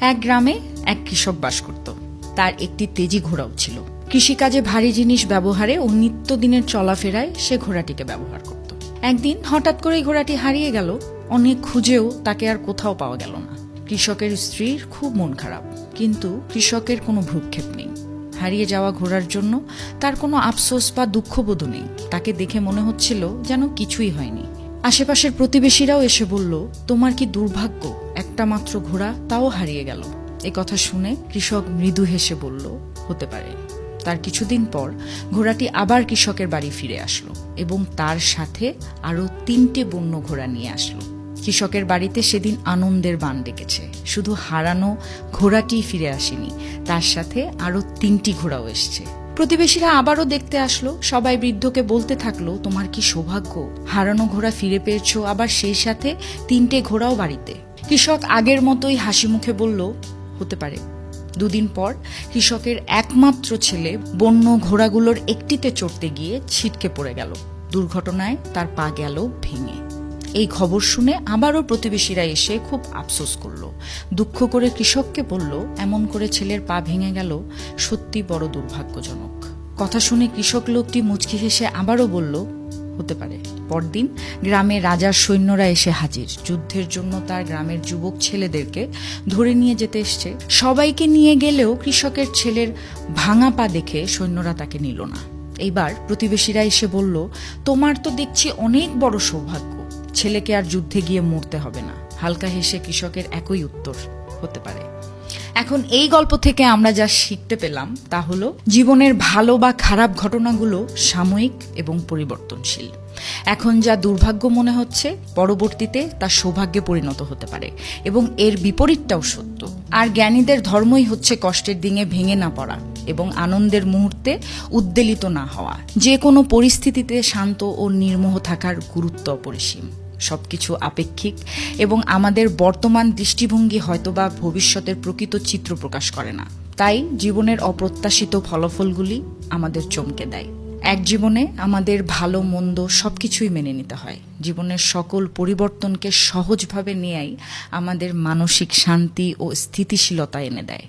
এক গ্রামে এক কৃষক বাস করত। তার একটি তেজি ঘোড়াও ছিল। কৃষিকাজে ভারী জিনিস ব্যবহারে ও নিত্যদিনের চলাফেরায় সে ঘোড়াটিকে ব্যবহার করত। একদিন হঠাৎ করেই ঘোড়াটি হারিয়ে গেল। অনেক খুঁজেও তাকে আর কোথাও পাওয়া গেল না। কৃষকের স্ত্রীর খুব মন খারাপ। কিন্তু কৃষকের কোনো ভ্রুক্ষেপ নেই। হারিয়ে যাওয়া ঘোড়ার জন্য তার কোনো আফসোস বা দুঃখবোধ নেই। তাকে দেখে মনে হচ্ছিল যেন কিছুই হয়নি। আশেপাশের প্রতিবেশীরাও এসে বলল, তোমার কি দুর্ভাগ্য? একটা মাত্র ঘোড়া তাও হারিয়ে গেল। এ কথা শুনে কৃষক মৃদু হেসে বলল, হতে পারে। তার কিছুদিন পর ঘোড়াটি আবার কৃষকের বাড়ি ফিরে আসলো এবং তার সাথে আরও তিনটে বন্য ঘোড়া নিয়ে আসলো। কৃষকের বাড়িতে সেদিন আনন্দের বান ডেকেছে। শুধু হারানো ঘোড়াটি ফিরে আসেনি, তার সাথে আরও তিনটি ঘোড়াও এসছে। প্রতিবেশীরা আবারও দেখতে আসলো, সবাই বৃদ্ধকে বলতে থাকল, তোমার কি সৌভাগ্য? হারানো ঘোড়া ফিরে পেয়েছ, আবার সেই সাথে তিনটে ঘোড়াও বাড়িতে। কৃষক আগের মতোই হাসি মুখে বলল, হতে পারে। দুদিন পর কৃষকের একমাত্র ছেলে বন্য ঘোড়াগুলোর একটিতে চড়তে গিয়ে ছিটকে পড়ে গেল। দুর্ঘটনায় তার পা গেল ভেঙে। এই খবর শুনে আবারও প্রতিবেশীরা এসে খুব আফসোস করল। দুঃখ করে কৃষককে বলল, এমন করে ছেলের পা ভেঙে গেল, সত্যি বড় দুর্ভাগ্যজনক। কথা শুনে কৃষক লোকটি মুচকি হেসে আবারও বলল, হতে পারে। পরদিন গ্রামে রাজার সৈন্যরা এসে হাজির। যুদ্ধের জন্য তার গ্রামের যুবক ছেলেদেরকে ধরে নিয়ে যেতে এসছে। সবাইকে নিয়ে গেলেও কৃষকের ছেলের ভাঙা পা দেখে সৈন্যরা তাকে নিল না। এইবার প্রতিবেশীরা এসে বলল, তোমার তো দেখছি অনেক বড় সৌভাগ্য। ছেলেকে আর যুদ্ধে গিয়ে মরতে হবে না। হালকা হেসে কৃষকের একই উত্তর হতে পারে। এখন এই গল্প থেকে আমরা যা শিখতে পেলাম তা হলো জীবনের ভালো বা খারাপ ঘটনাগুলো সাময়িক এবং পরিবর্তনশীল। এখন যা দুর্ভাগ্য মনে হচ্ছে, পরবর্তীতে তা সৌভাগ্যে পরিণত হতে পারে এবং এর বিপরীতটাও সত্য। আর জ্ঞানীদের ধর্মই হচ্ছে কষ্টের দিনে ভেঙে না পড়া এবং আনন্দের মুহূর্তে উদ্বেলিত না হওয়া। যে কোনো পরিস্থিতিতে শান্ত ও নির্মোহ থাকার গুরুত্ব অপরিসীম। সবকিছু আপেক্ষিক এবং আমাদের বর্তমান দৃষ্টিভঙ্গি হয়তোবা ভবিষ্যতের প্রকৃত চিত্র প্রকাশ করে না। তাই জীবনের অপ্রত্যাশিত ফলাফলগুলি আমাদের চমকে দেয়। এক জীবনে আমাদের ভালো, মন্দ সবকিছুই মেনে নিতে হয়। জীবনের সকল পরিবর্তনকে সহজভাবে নেয়াই আমাদের মানসিক শান্তি ও স্থিতিশীলতা এনে দেয়।